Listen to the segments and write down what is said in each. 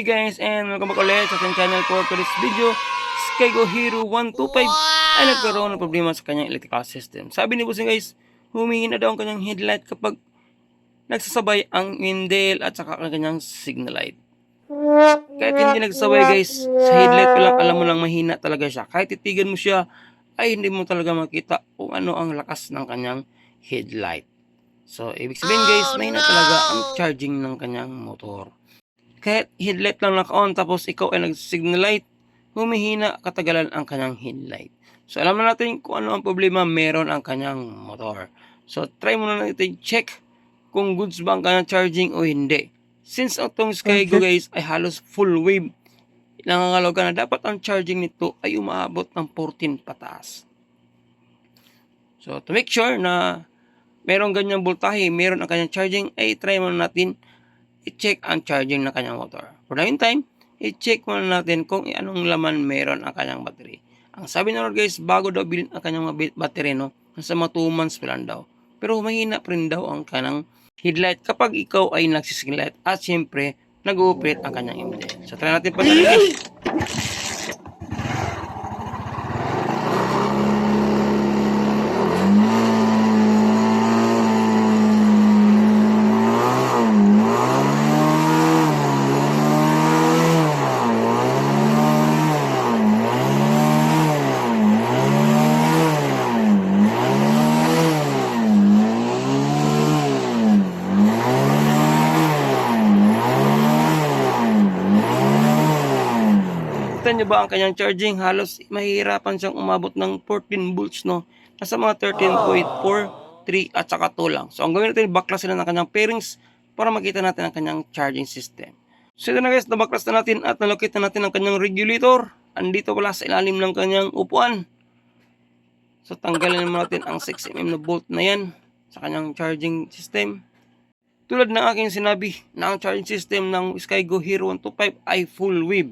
Good guys and welcome back ulit sa ating channel for today's video. Skygo Hero 125 ay nagkaroon ng problema sa kanyang electrical system. Sabi ni Busing guys, humihina daw ang kanyang headlight kapag nagsasabay ang windel at saka ang kanyang signal light. Kahit hindi nagsasabay guys, sa headlight pa lang alam mo lang mahina talaga siya. Kahit titigan mo siya, ay hindi mo talaga makita kung ano ang lakas ng kanyang headlight. So, ibig sabihin guys, mahina talaga ang charging ng kanyang motor. Kahit headlight lang naka-on tapos ikaw ay nag-signal light, humihina katagalan ang kanyang headlight. So, alam na natin kung ano ang problema meron ang kanyang motor. So, try muna natin check kung goods ba ang kanyang charging o hindi. Since itong Skygo guys ay halos full wave, nangangalaga na dapat ang charging nito ay umaabot ng 14 pataas. So, to make sure na meron ganyang voltahe, meron ang kanyang charging, ay try muna natin i-check ang charging ng kanyang motor. For the meantime, i-check muna natin kung anong laman meron ang kanyang battery. Ang sabi ng Lord guys, bago daw bilhin ang kanyang battery, no? Nasa mga 2 months pa lang daw. Pero mahina pa rin daw ang kanyang headlight kapag ikaw ay nagsisignal at siyempre, nag-ooperate ang kanyang MD. So, try natin pa guys. Kita nyo ba ang kanyang charging? Halos mahihirapan siyang umabot ng 14 volts, no? Nasa mga 13.4, 3 at saka 2 lang. So, ang gawin natin, baklas na ng kanyang pairings para makita natin ang kanyang charging system. So, ito na guys, nabaklas na natin at nalokit na natin ang kanyang regulator. Andito pala sa ilalim ng kanyang upuan. So, tanggalin naman natin ang 6mm na bolt na yan sa kanyang charging system. Tulad ng aking sinabi na ang charging system ng Skygo Hero 125 ay full wave.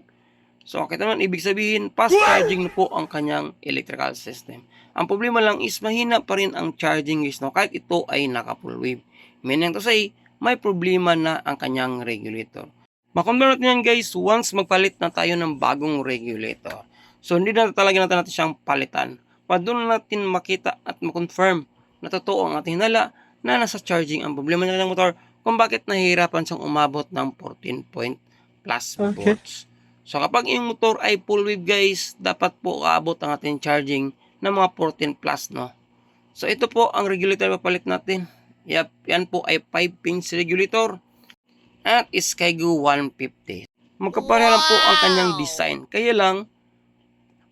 So, kita naman, ibig sabihin, fast charging na po ang kanyang electrical system. Ang problema lang is mahina pa rin ang charging guys, no? kahit ito ay naka-full wave. Meaning to say, may problema na ang kanyang regulator. Makonfirm natin yan guys, once magpalit na tayo ng bagong regulator. So, hindi na talaga natin, natin siyang palitan. Pa doon natin makita at makonfirm na totoo ang ating hinala na nasa charging ang problema ng motor kung bakit nahihirapan siyang umabot ng 14 point plus Okay. volts. So kapag yung motor ay full wave guys, dapat po kaabot ang ating charging ng mga 14 plus no. So ito po ang regulator papalit natin. Yep, yan po ay 5 pins regulator at Skygo 150. Magkapareha lang po ang kanyang design. Kaya lang,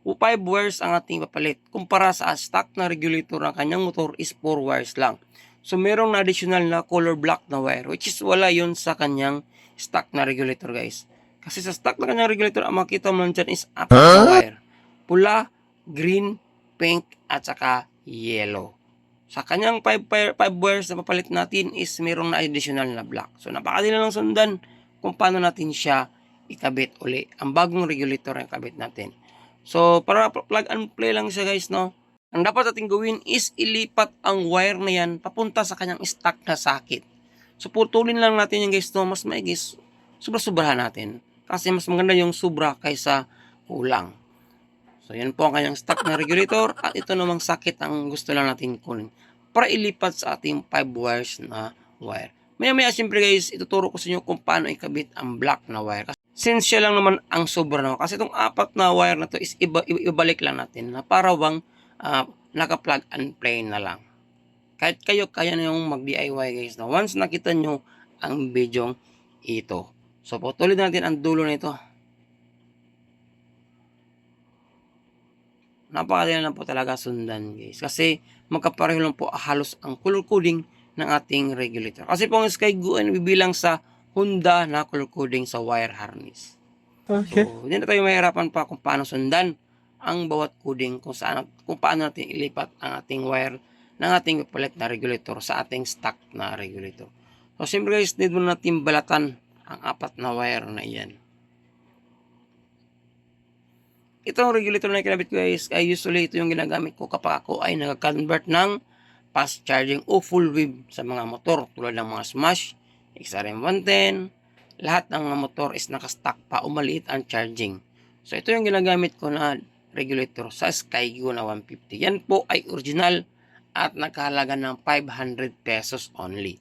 5 wires ang ating papalit. Kumpara sa stock na regulator ng kanyang motor is 4 wires lang. So merong na additional na color black na wire which is wala yun sa kanyang stock na regulator guys. Kasi sa stock na kanyang regulator, ang makita mo lang dyan is apat na wire. Pula, green, pink, at saka yellow. Sa kanyang 5 wires na papalit natin is mayroong na additional na black. So napakadali lang sundan kung paano natin siya ikabit uli. Ang bagong regulator na ikabit natin. So para plug and play lang siya guys no. Ang dapat natin gawin is ilipat ang wire na yan papunta sa kanyang stock na sakit. So putulin lang natin yung guys no. Mas maigis. Sobra-sobrahan natin. Kasi mas maganda yung sobra kaysa kulang. So, yan po ang kanyang stock na regulator. At ito namang sakit ang gusto lang natin kunin. Para ilipat sa ating 5 wires na wire. Maya-maya, siyempre guys, ituturo ko sa inyo kung paano ikabit ang black na wire. Since siya lang naman ang sobra no. Kasi itong apat na wire na to is iba, iba- ibalik lang natin na para bang ah, naka-plug and play na lang. Kahit kayo, kaya na yung mag-DIY guys. No? Once nakita nyo ang video ito. So, putulin natin ang dulo nito. Napakadali lang po talaga sundan guys. Kasi magkapareho lang po halos ang color coding ng ating regulator. Kasi po ang Skygo ay bibilang sa Honda na color coding sa wire harness. Okay. So, hindi na tayo mahirapan pa kung paano sundan ang bawat coding kung saan kung paano natin ilipat ang ating wire ng ating palit na regulator sa ating stock na regulator. So, siyempre guys, need mo natin balatan ang apat na wire na iyan. Itong regulator na kinabit ko guys, ay usually ito yung ginagamit ko kapag ako ay nag-convert ng fast charging o full wave sa mga motor tulad ng mga Smash, XRM 110, lahat ng motor is nakastack pa o maliit ang charging. So ito yung ginagamit ko na regulator sa Skygo na 150. Yan po ay original at nakahalaga ng 500 pesos only.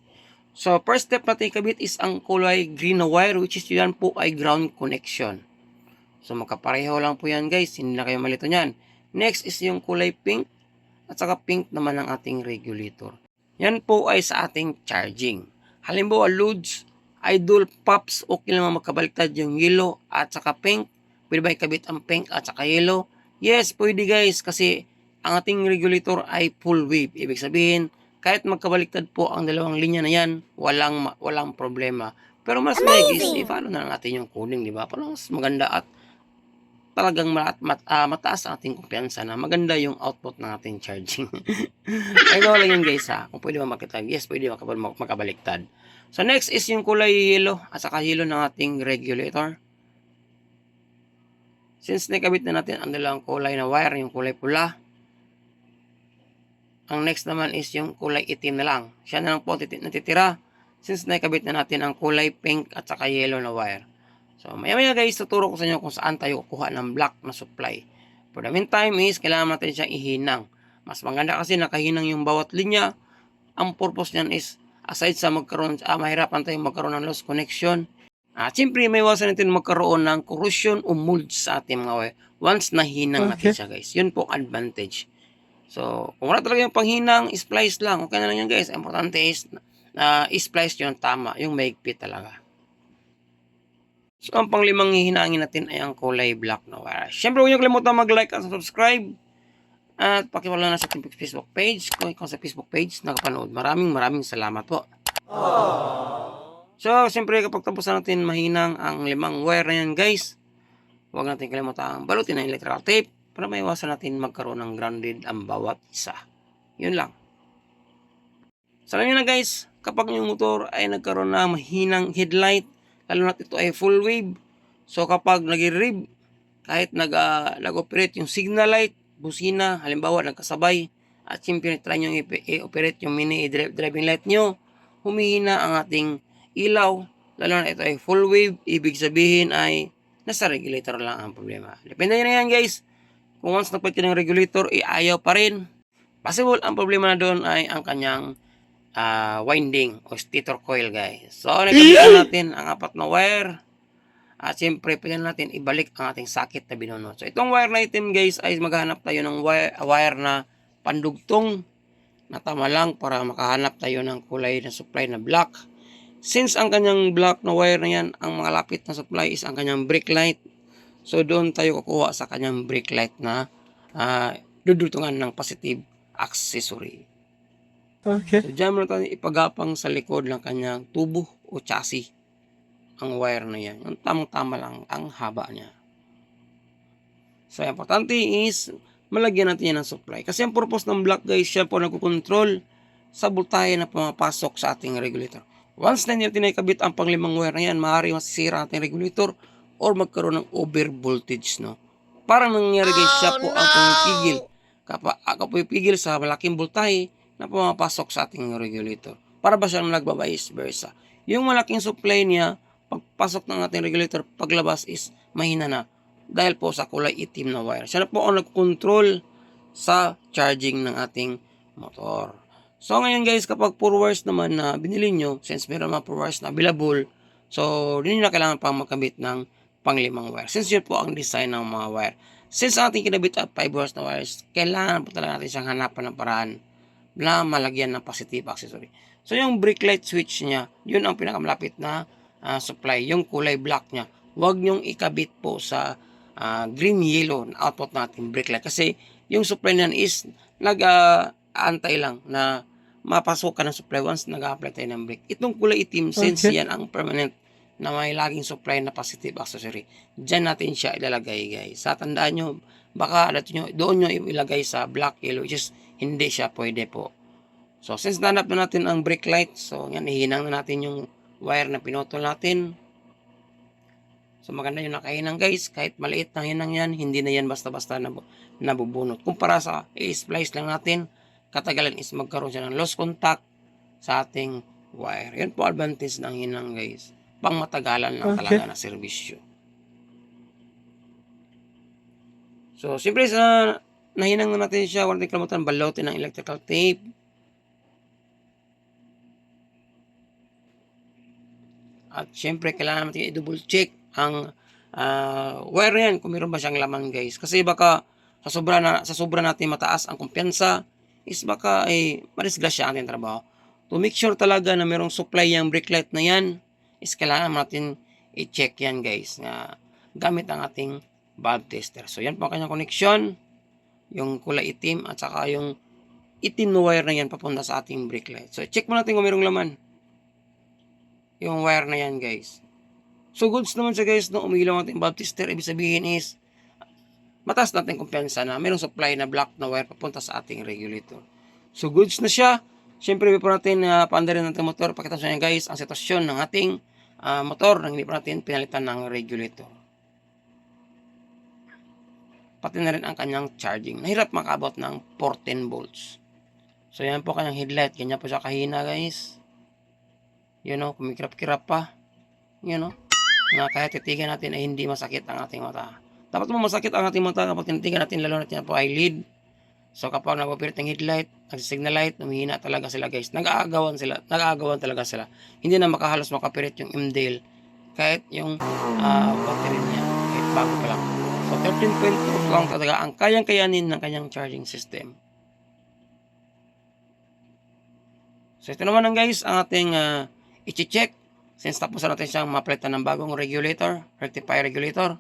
So first step natin kabit is ang kulay green na wire which is yan po ay ground connection. So magkapareho lang po yan guys, hindi na kayo malito niyan. Next is yung kulay pink at saka pink naman ang ating regulator. Yan po ay sa ating charging. Halimbawa loads, idol, pops, okay lang magkabaliktad yung yellow at saka pink. Pwede ba ikabit ang pink at saka yellow? Yes, pwede guys kasi ang ating regulator ay full wave. Ibig sabihin, kahit magkabaliktad po ang dalawang linya na yan, walang walang problema. Pero mas may is, i-follow na natin yung coding, di ba? Para mas maganda at talagang mat, mat, ah, mataas ang ating kumpiyansa na maganda yung output ng ating charging. Ay, ito lang yun guys ha. Kung pwede ba makita, yes, pwede makabal, makabaliktad. So next is yung kulay yellow at saka yellow ng ating regulator. Since nakabit na natin ang dalawang kulay na wire, yung kulay pula, ang next naman is yung kulay itim na lang. Siya na lang po titi- natitira since nakabit na natin ang kulay pink at saka yellow na wire. So, maya maya guys, tuturo ko sa inyo kung saan tayo kukuha ng black na supply. For the meantime is, kailangan natin siyang ihinang. Mas maganda kasi nakahinang yung bawat linya. Ang purpose niyan is, aside sa magkaroon, ah, mahirapan tayong magkaroon ng lost connection. At siyempre, may iwasan natin magkaroon ng corrosion o mold sa ating mga wire. Once nahinang natin Okay. siya guys. Yun po ang advantage. So, kung wala talaga yung panghinang, splice lang. Okay na lang yan guys. Importante is, na splice yung tama, yung maigpit talaga. So, ang panglimang hihinangin natin ay ang kulay black na wire. Siyempre, huwag niyo kalimutan mag-like at subscribe. At pakiwala na sa ating Facebook page. Kung ikaw sa Facebook page, nakapanood. Maraming maraming salamat po. So, siyempre, kapag tapos na natin mahinang ang limang wire na yan, guys, huwag natin kalimutan balutin ng electrical tape para maiwasan natin magkaroon ng grounded ang bawat isa. Yun lang. So, alam nyo na guys, kapag yung motor ay nagkaroon ng mahinang headlight, lalo na ito ay full wave, so kapag nag-rev, kahit nag, ah, nag-operate yung signal light, busina, halimbawa nagkasabay, at siyempre try nyo i-operate yung mini dri- driving light nyo, humihina ang ating ilaw, lalo na ito ay full wave, ibig sabihin ay nasa regulator lang ang problema. Depende na yan guys. Kung once nagpalit ka ng regulator, eh, ayaw pa rin. Possible, ang problema na doon ay ang kanyang ah, winding o stator coil guys. So, nagkabitan natin ang apat na wire. At siyempre, pwede natin ibalik ang ating sakit na binunot. So, itong wire na item guys ay maghanap tayo ng wire, wire na pandugtong na tama lang para makahanap tayo ng kulay na supply na black. Since ang kanyang black na wire na yan, ang mga lapit na supply is ang kanyang brake light. So doon tayo kukuha sa kanyang brake light na ah, dudutungan ng positive accessory. Okay. So dyan muna tayo ipagapang sa likod ng kanyang tubo o chassis ang wire na yan. Yung tamang-tama lang ang haba niya. So, importante is malagyan natin yan ng supply. Kasi ang purpose ng black guys, siya po nagkukontrol sa voltahe na pumapasok sa ating regulator. Once na natin nakikabit ang panglimang wire na yan, maaari masisira ang ating regulator or magkaroon ng over voltage, no? Parang nangyayari guys, siya po ang pumipigil. Kapag ako pumipigil sa malaking voltahe na pumapasok sa ating regulator. Para ba siyang nagbabais versa. Yung malaking supply niya, pagpasok ng ating regulator, paglabas is mahina na dahil po sa kulay itim na wire. Siya na po ang nagkontrol sa charging ng ating motor. So ngayon guys, kapag pure wires naman na binili nyo, since meron mga pure wires na available, so hindi na kailangan pang magkabit ng panglimang wire. Since yun po ang design ng mga wire. Since ating kinabit at 5 wires na wires, kailangan po talaga natin siyang hanapan ng paraan na malagyan ng positive accessory. So yung brake light switch niya, yun ang pinakamalapit na ah, supply, yung kulay black niya. Huwag nyong ikabit po sa ah, green yellow na output natin brake light kasi yung supply niyan is nag-aantay lang na mapasok ka ng supply once nag-apply tayo ng brake. Itong kulay itim, since Okay. yan ang permanent na may laging supply na positive accessory, dyan natin siya ilalagay guys. Sa tandaan nyo, baka dito nyo, doon nyo ilagay sa black yellow, which is hindi siya pwede po. So, since nanap na natin ang brake light, so yan, ihinang na natin yung wire na pinotol natin. So, maganda yung nakahinang guys. Kahit maliit na hinang yan, hindi na yan basta-basta nab- nabubunot. Kumpara sa i-splice lang natin, katagalan is magkaroon siya ng lost contact sa ating wire. Yan po advantage ng hinang guys. Pang matagalan lang Okay. talaga na serbisyo. So, siyempre sa nahinang na natin siya, huwag natin kalimutan balutin ng electrical tape. At siyempre, kailangan natin i-double check ang ah, wire yan kung meron ba siyang laman guys. Kasi baka sa sobra, na, sa sobra natin mataas ang kumpiyansa is baka ay madisgrasya ang ating trabaho. To make sure talaga na merong supply yung brake light na yan is kailangan natin i-check yan guys na gamit ang ating valve tester. So yan po ang kanyang connection, yung kulay itim at saka yung itim na wire na yan papunta sa ating brake light. So check mo natin kung merong laman. Yung wire na yan guys. So goods naman siya guys no umilaw ang ating valve tester. Ibig sabihin is mataas natin kumpiyansa na merong supply na black na wire papunta sa ating regulator. So goods na siya. Siyempre, before natin uh, paandarin natin motor, pakita sa inyo guys ang sitwasyon ng ating ah, motor nang hindi pa natin pinalitan ng regulator. Pati na rin ang kanyang charging. Nahirap makaabot ng 14 volts. So yan po kanyang headlight. Ganyan po siya kahina guys. You know, kumikirap-kirap pa. You know, na kahit titigan natin ay hindi masakit ang ating mata. Dapat mo masakit ang ating mata kapag tinitigan natin lalo natin po eyelid. So kapag nag-operate ng headlight, nag-signal light, humihina talaga sila guys. Nag-aagawan sila, nag-aagawan talaga sila. Hindi na makahalos makapirit yung MDL kahit yung ah, battery niya, kahit bago pa lang. So 13.2 lang talaga ang kayang-kayanin ng kanyang charging system. So ito naman ang guys, ang ating uh, i-check since tapos na natin siyang mapalitan ng bagong regulator, rectifier regulator.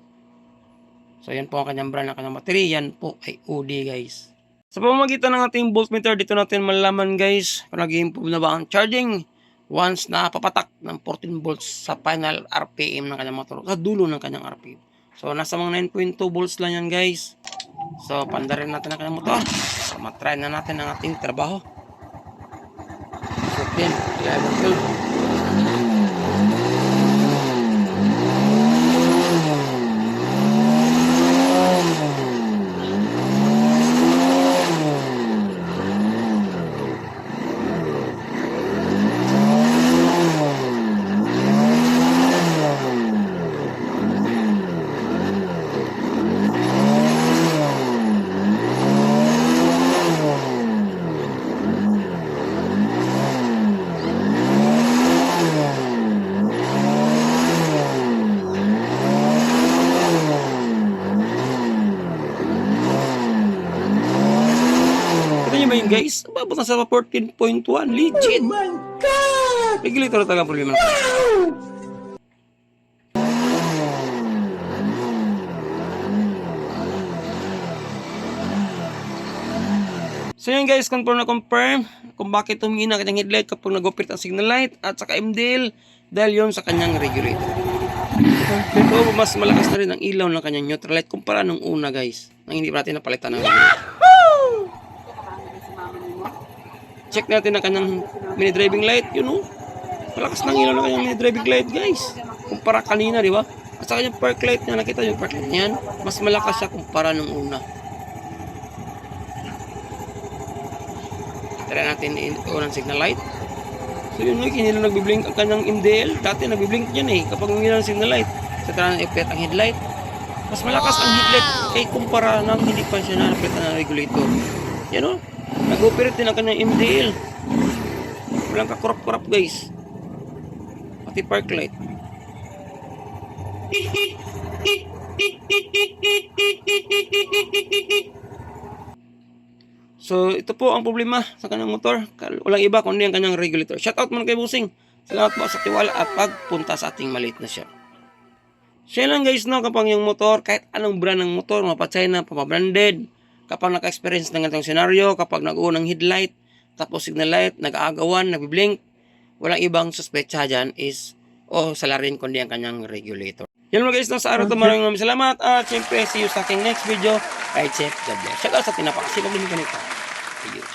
So yan po ang kanyang brand ng kanyang battery, yan po ay UD guys. Sa pamamagitan ng ating voltmeter, dito natin malalaman guys kung nag-improve na ba ang charging once na papatak ng 14 volts sa final RPM ng kanyang motor, sa dulo ng kanyang RPM. So nasa mga 9.2 volts lang yan guys. So pandarin natin ang kanyang motor. So matry na natin ang ating trabaho. 14, 11, 12. Ba yun guys? Umabot na sa 14.1. Legit! Oh my God! Regulator na talaga ang problema natin. So yun guys, confirm na confirm kung bakit humina kanyang headlight kapag nag-operate ang signal light at saka MDL dahil yun sa kanyang regulator. So mas malakas na rin ang ilaw ng kanyang neutral light kumpara nung una guys nang hindi pa natin napalitan ng regulator. Check natin ang kanyang mini driving light, yun know. Malakas ng ilaw ng kanyang mini driving light, guys. Kumpara kanina, di ba? At saka yung park light niya, nakita yung park light niyan, mas malakas siya kumpara nung una. Try natin in unang signal light. So yun, no, hindi na nagbiblink ang kanyang MDL. Dati nagbiblink yan eh, kapag umilaw ng signal light. So try natin i-pet ang headlight. Mas malakas ang headlight kay kumpara nang hindi pa siya na-pet ng regulator. Yan o. Nag-operate din ang kanyang MDL. Walang kakurap-kurap guys. Pati park light. So, ito po ang problema sa kanyang motor. Walang iba kundi ang kanyang regulator. Shout out muna kay Busing. Salamat po sa tiwala at pagpunta sa ating maliit na shop. Yun lang guys, no, kapag yung motor, kahit anong brand ng motor, mapa-China, papabranded, kapag naka-experience ng ganitong senaryo, kapag nag-uunang headlight, tapos signal light, nag-aagawan, nagbiblink, walang ibang suspecha dyan is, o salarin kundi ang kanyang regulator. Yan mga guys, no, sa araw ito, maraming maraming salamat, at syempre, see you sa aking next video, right safe, God bless. Shout out sa tinapakasinag ng ganito. Ayun.